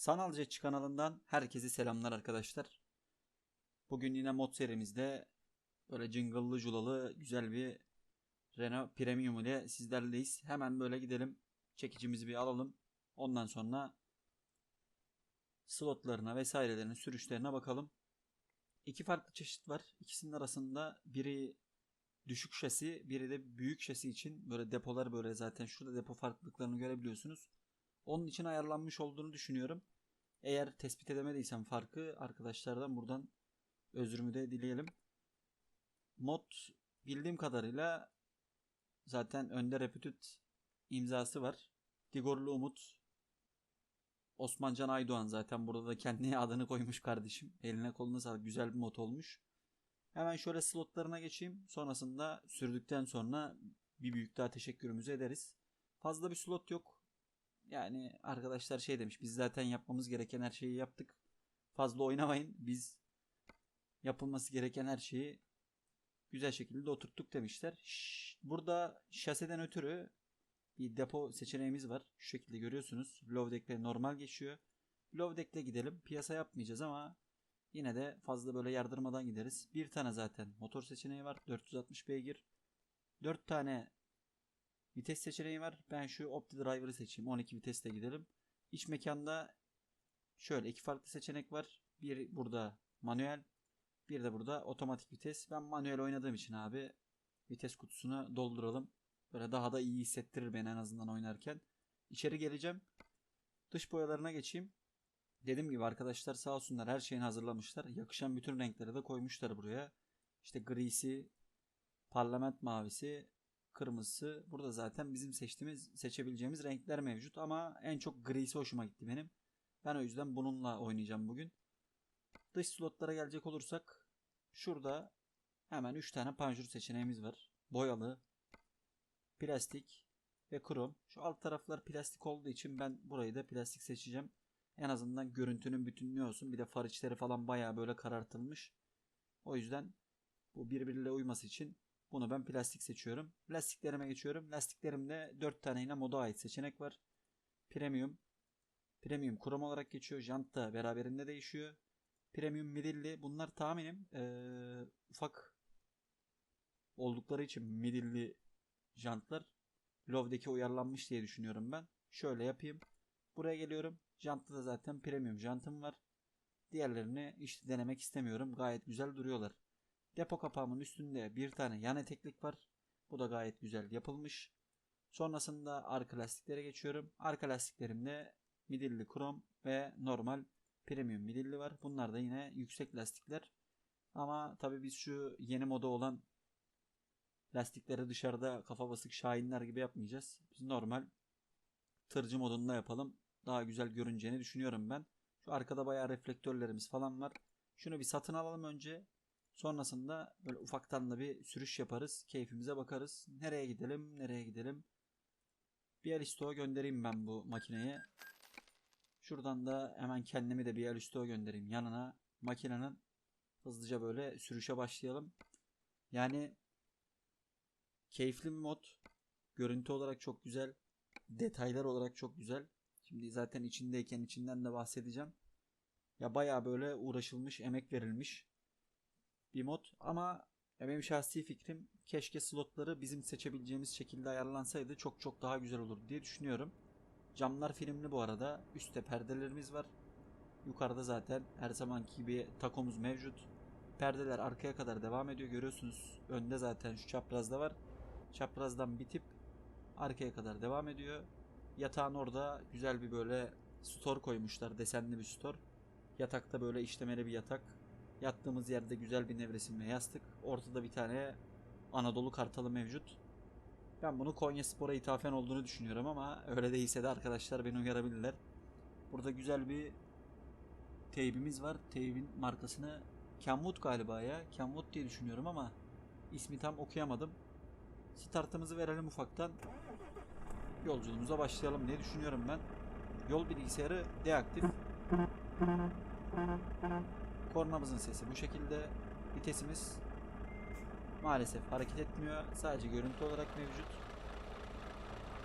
Sanal Jetçi kanalından herkese selamlar arkadaşlar. Bugün yine mod serimizde böyle cıngıllı culalı güzel bir Renault Premium ile sizlerleyiz. Hemen böyle gidelim. Çekicimizi bir alalım. Ondan sonra slotlarına vesairelerine sürüşlerine bakalım. İki farklı çeşit var. İkisinin arasında biri düşük şasi, biri de büyük şasi için böyle depolar böyle zaten şurada depo farklılıklarını görebiliyorsunuz. Onun için ayarlanmış olduğunu düşünüyorum. Eğer tespit edemediysem farkı arkadaşlardan buradan özrümü de dileyelim. Mod bildiğim kadarıyla zaten Önder Repütüt imzası var. Digorlu Umut Osmancan Aydoğan zaten burada da kendi adını koymuş kardeşim. Eline koluna sağlık. Güzel bir mod olmuş. Hemen şöyle slotlarına geçeyim. Sonrasında sürdükten sonra bir büyük daha teşekkürümüzü ederiz. Fazla bir slot yok. Yani arkadaşlar şey demiş biz zaten yapmamız gereken her şeyi yaptık. Fazla oynamayın. Biz yapılması gereken her şeyi güzel şekilde oturttuk demişler. Burada şaseden ötürü bir depo seçeneğimiz var. Şu şekilde görüyorsunuz. Low deck'le normal geçiyor. Low deck'le gidelim. Piyasa yapmayacağız ama yine de fazla böyle yardırmadan gideriz. Bir tane zaten motor seçeneği var. 460 beygir. 4 tane vites seçeneği var. Ben şu Opti Driver'ı seçeyim. 12 vitesle gidelim. İç mekanda şöyle iki farklı seçenek var. Bir burada manuel. Bir de burada otomatik vites. Ben manuel oynadığım için abi vites kutusunu dolduralım. Böyle daha da iyi hissettirir beni en azından oynarken. İçeri geleceğim. Dış boyalarına geçeyim. Dediğim gibi arkadaşlar sağ olsunlar her şeyini hazırlamışlar. Yakışan bütün renkleri de koymuşlar buraya. İşte grisi, parlament mavisi, kırmızısı. Burada zaten bizim seçtiğimiz, seçebileceğimiz renkler mevcut ama en çok grisi hoşuma gitti benim. Ben o yüzden bununla oynayacağım bugün. Dış slotlara gelecek olursak şurada hemen 3 tane panjur seçeneğimiz var. Boyalı, plastik ve krom. Şu alt taraflar plastik olduğu için ben burayı da plastik seçeceğim. En azından görüntünün bütünlüğü olsun. Bir de far içleri falan baya böyle karartılmış. O yüzden bu birbiriyle uyması için bunu ben plastik seçiyorum. Lastiklerime geçiyorum. Lastiklerimde 4 tane yine moda ait seçenek var. Premium. Premium krom olarak geçiyor. Jant da beraberinde değişiyor. Premium midilli. Bunlar tahminim ee, ufak oldukları için midilli jantlar Love'deki uyarlanmış diye düşünüyorum ben. Şöyle yapayım. Buraya geliyorum. Jantta da zaten premium jantım var. Diğerlerini işte denemek istemiyorum. Gayet güzel duruyorlar. Depo kapağımın üstünde bir tane yan eteklik var. Bu da gayet güzel yapılmış. Sonrasında arka lastiklere geçiyorum. Arka lastiklerimde midilli krom ve normal premium midilli var. Bunlar da yine yüksek lastikler. Ama tabi biz şu yeni moda olan lastikleri dışarıda kafa basık şahinler gibi yapmayacağız. Biz normal tırcı modunda yapalım. Daha güzel görüneceğini düşünüyorum ben. Şu arkada bayağı reflektörlerimiz falan var. Şunu bir satın alalım önce. Sonrasında böyle ufaktan da bir sürüş yaparız. Keyfimize bakarız. Nereye gidelim? Nereye gidelim? Bialisto'ya göndereyim ben bu makineye. Şuradan da hemen kendimi de Bialisto'ya göndereyim yanına. Makinenin hızlıca böyle sürüşe başlayalım. Yani keyifli bir mod. Görüntü olarak çok güzel. Detaylar olarak çok güzel. Şimdi zaten içindeyken içinden de bahsedeceğim. Ya baya böyle uğraşılmış, emek verilmiş bir mod ama ya benim şahsi fikrim keşke slotları bizim seçebileceğimiz şekilde ayarlansaydı çok çok daha güzel olurdu diye düşünüyorum. Camlar filmli bu arada. Üstte perdelerimiz var. Yukarıda zaten her zamanki gibi takomuz mevcut. Perdeler arkaya kadar devam ediyor. Görüyorsunuz önde zaten şu çaprazda var. Çaprazdan bitip arkaya kadar devam ediyor. Yatağın orada güzel bir böyle store koymuşlar. Desenli bir store. Yatakta böyle işlemeli bir yatak. Yattığımız yerde güzel bir nevresimle yastık. Ortada bir tane Anadolu kartalı mevcut. Ben bunu Konya Spor'a ithafen olduğunu düşünüyorum ama öyle değilse de arkadaşlar beni uyarabilirler. Burada güzel bir teybimiz var. Teybin markasını Kenwood galiba ya. Kenwood diye düşünüyorum ama ismi tam okuyamadım. Startımızı verelim ufaktan. Yolculuğumuza başlayalım diye düşünüyorum ben. Yol bilgisayarı deaktif. Kornamızın sesi bu şekilde. Vitesimiz maalesef hareket etmiyor. Sadece görüntü olarak mevcut.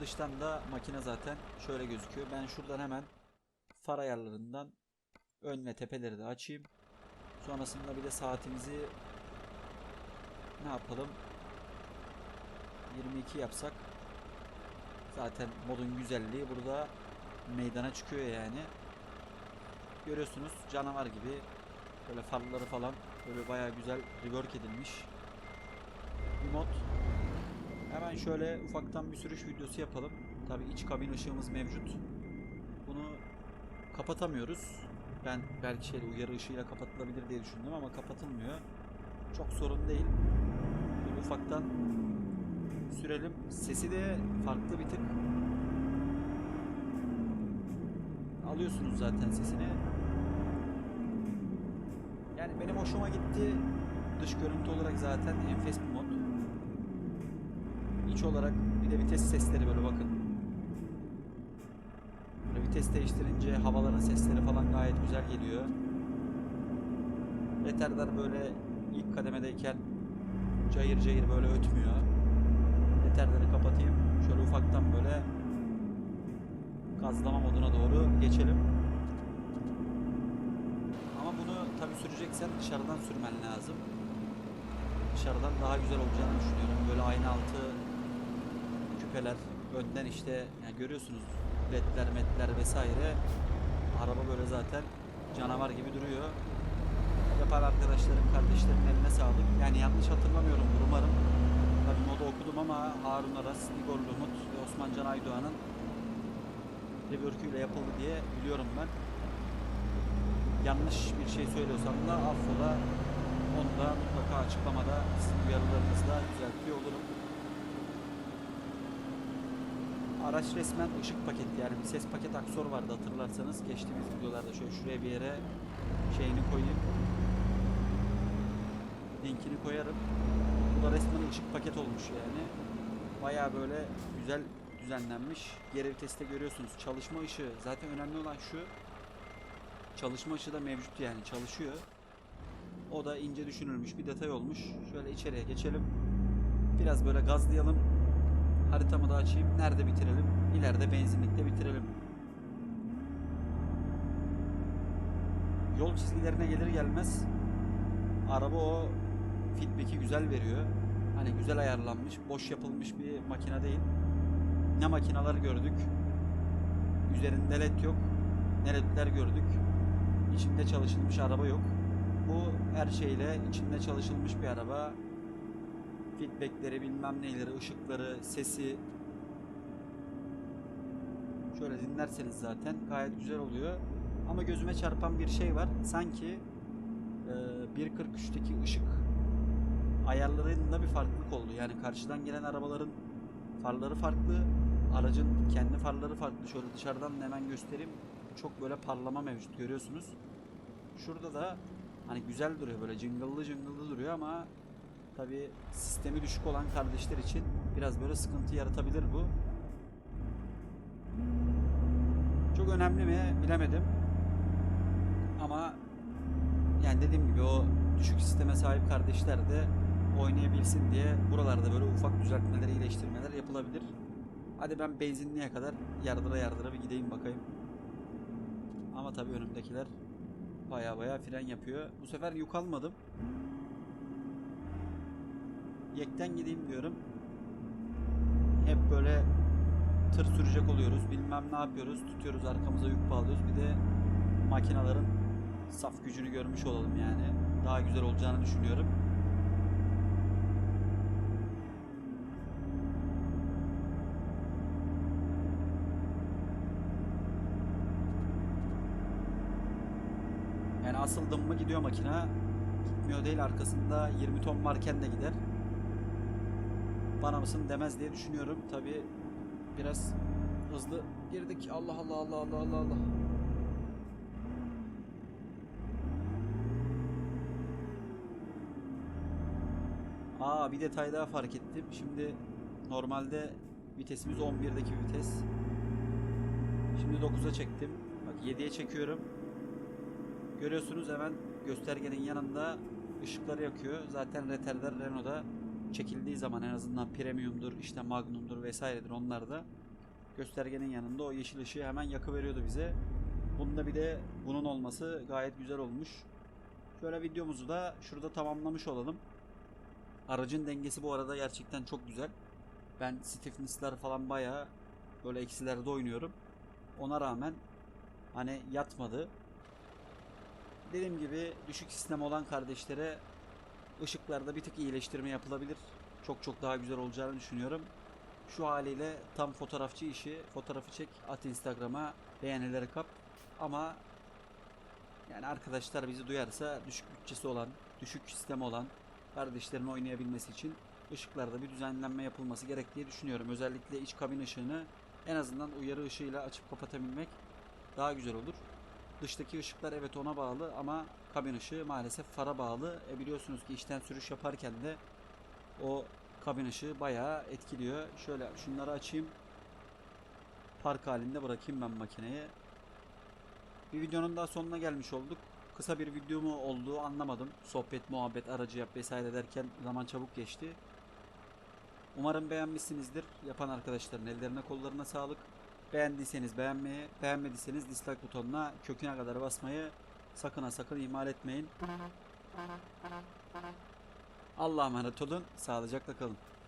Dıştan da makine zaten şöyle gözüküyor. Ben şuradan hemen far ayarlarından ön ve tepeleri de açayım. Sonrasında bir de saatimizi ne yapalım? 22 yapsak zaten modun güzelliği burada meydana çıkıyor yani. Görüyorsunuz canavar gibi böyle farları falan böyle bayağı güzel rework edilmiş bir mod. Hemen şöyle ufaktan bir sürüş videosu yapalım. Tabii iç kabin ışığımız mevcut. Bunu kapatamıyoruz. Ben belki şeyle uyarı ışığıyla kapatılabilir diye düşündüm ama kapatılmıyor. Çok sorun değil. Böyle ufaktan sürelim. Sesi de farklı bir tık. Alıyorsunuz zaten sesini. Benim hoşuma gitti. Dış görüntü olarak zaten enfes bir mod. İç olarak bir de vites sesleri böyle bakın. Böyle vites değiştirince havaların sesleri falan gayet güzel geliyor. Retarder böyle ilk kademedeyken cayır cayır böyle ötmüyor. Retarder'i kapatayım. Şöyle ufaktan böyle gazlama moduna doğru geçelim. Ama bunu tabi süreceksen dışarıdan sürmen lazım. Dışarıdan daha güzel olacağını düşünüyorum. Böyle ayna altı küpeler, önden işte yani görüyorsunuz ledler, metler vesaire. Araba böyle zaten canavar gibi duruyor. Yapan arkadaşlarım, kardeşlerim eline sağlık. Yani yanlış hatırlamıyorumdur umarım. Tabi modu okudum ama Harun Aras, Igor Lumut ve Osman Can Aydoğan'ın rework'üyle yapıldı diye biliyorum ben. Yanlış bir şey söylüyorsam da affola. Onu da mutlaka açıklamada sizin uyarılarınızla düzeltiyor olurum. Araç resmen ışık paketi yani bir ses paket aksor vardı hatırlarsanız geçtiğimiz videolarda şöyle şuraya bir yere şeyini koyayım. Linkini koyarım. Bu da resmen ışık paket olmuş yani. Baya böyle güzel düzenlenmiş. Geri viteste görüyorsunuz çalışma ışığı. Zaten önemli olan şu. Çalışma ışığı da mevcut yani çalışıyor. O da ince düşünülmüş bir detay olmuş. Şöyle içeriye geçelim. Biraz böyle gazlayalım. Haritamı da açayım. Nerede bitirelim? İleride benzinlikte bitirelim. Yol çizgilerine gelir gelmez araba o feedback'i güzel veriyor. Hani güzel ayarlanmış, boş yapılmış bir makine değil. Ne makineler gördük. Üzerinde led yok. Ne ledler gördük. İçinde çalışılmış araba yok. Bu her şeyle içinde çalışılmış bir araba. Feedbackleri, bilmem neyleri, ışıkları, sesi. Şöyle dinlerseniz zaten gayet güzel oluyor. Ama gözüme çarpan bir şey var. Sanki e, 1.43'teki ışık ayarlarında bir farklılık oldu. Yani karşıdan gelen arabaların farları farklı. Aracın kendi farları farklı. Şöyle dışarıdan da hemen göstereyim. Çok böyle parlama mevcut görüyorsunuz. Şurada da hani güzel duruyor böyle cıngıllı cıngıllı duruyor ama tabi sistemi düşük olan kardeşler için biraz böyle sıkıntı yaratabilir bu. Çok önemli mi bilemedim. Ama yani dediğim gibi o düşük sisteme sahip kardeşler de oynayabilsin diye buralarda böyle ufak düzeltmeler, iyileştirmeler yapılabilir. Hadi ben benzinliğe kadar yardıra yardıra bir gideyim bakayım. Ama tabii önümdekiler baya baya fren yapıyor. Bu sefer yük almadım. Yekten gideyim diyorum. Hep böyle tır sürecek oluyoruz. Bilmem ne yapıyoruz. Tutuyoruz arkamıza yük bağlıyoruz. Bir de makinaların saf gücünü görmüş olalım yani. Daha güzel olacağını düşünüyorum. Yani asıldım mı gidiyor makina. Gitmiyor değil arkasında 20 ton varken de gider. Bana mısın demez diye düşünüyorum. Tabi biraz hızlı girdik. Allah Allah Allah Allah Allah Allah. Aa bir detay daha fark ettim. Şimdi normalde vitesimiz 11'deki vites. Şimdi 9'a çektim. Bak 7'ye çekiyorum. Görüyorsunuz hemen göstergenin yanında ışıkları yakıyor. Zaten retarder Renault'da çekildiği zaman en azından premiumdur, işte magnumdur vesairedir onlar da göstergenin yanında o yeşil ışığı hemen yakıveriyordu bize. Bunda bir de bunun olması gayet güzel olmuş. Şöyle videomuzu da şurada tamamlamış olalım. Aracın dengesi bu arada gerçekten çok güzel. Ben stiffness'lar falan bayağı böyle eksilerde oynuyorum. Ona rağmen hani yatmadı. Dediğim gibi düşük sistem olan kardeşlere ışıklarda bir tık iyileştirme yapılabilir. Çok çok daha güzel olacağını düşünüyorum. Şu haliyle tam fotoğrafçı işi. Fotoğrafı çek, at Instagram'a, beğenileri kap. Ama yani arkadaşlar bizi duyarsa düşük bütçesi olan, düşük sistemi olan kardeşlerin oynayabilmesi için ışıklarda bir düzenlenme yapılması gerek düşünüyorum. Özellikle iç kabin ışığını en azından uyarı ışığıyla açıp kapatabilmek daha güzel olur. Dıştaki ışıklar evet ona bağlı ama kabin ışığı maalesef fara bağlı. E biliyorsunuz ki içten sürüş yaparken de o kabin ışığı bayağı etkiliyor. Şöyle şunları açayım. Park halinde bırakayım ben makineyi. Bir videonun daha sonuna gelmiş olduk. Kısa bir video mu olduğu anlamadım. Sohbet, muhabbet, aracı yap vesaire derken zaman çabuk geçti. Umarım beğenmişsinizdir. Yapan arkadaşların ellerine kollarına sağlık. Beğendiyseniz beğenmeyi, beğenmediyseniz dislike butonuna köküne kadar basmayı sakın ha sakın ihmal etmeyin. Allah'a emanet olun. Sağlıcakla kalın.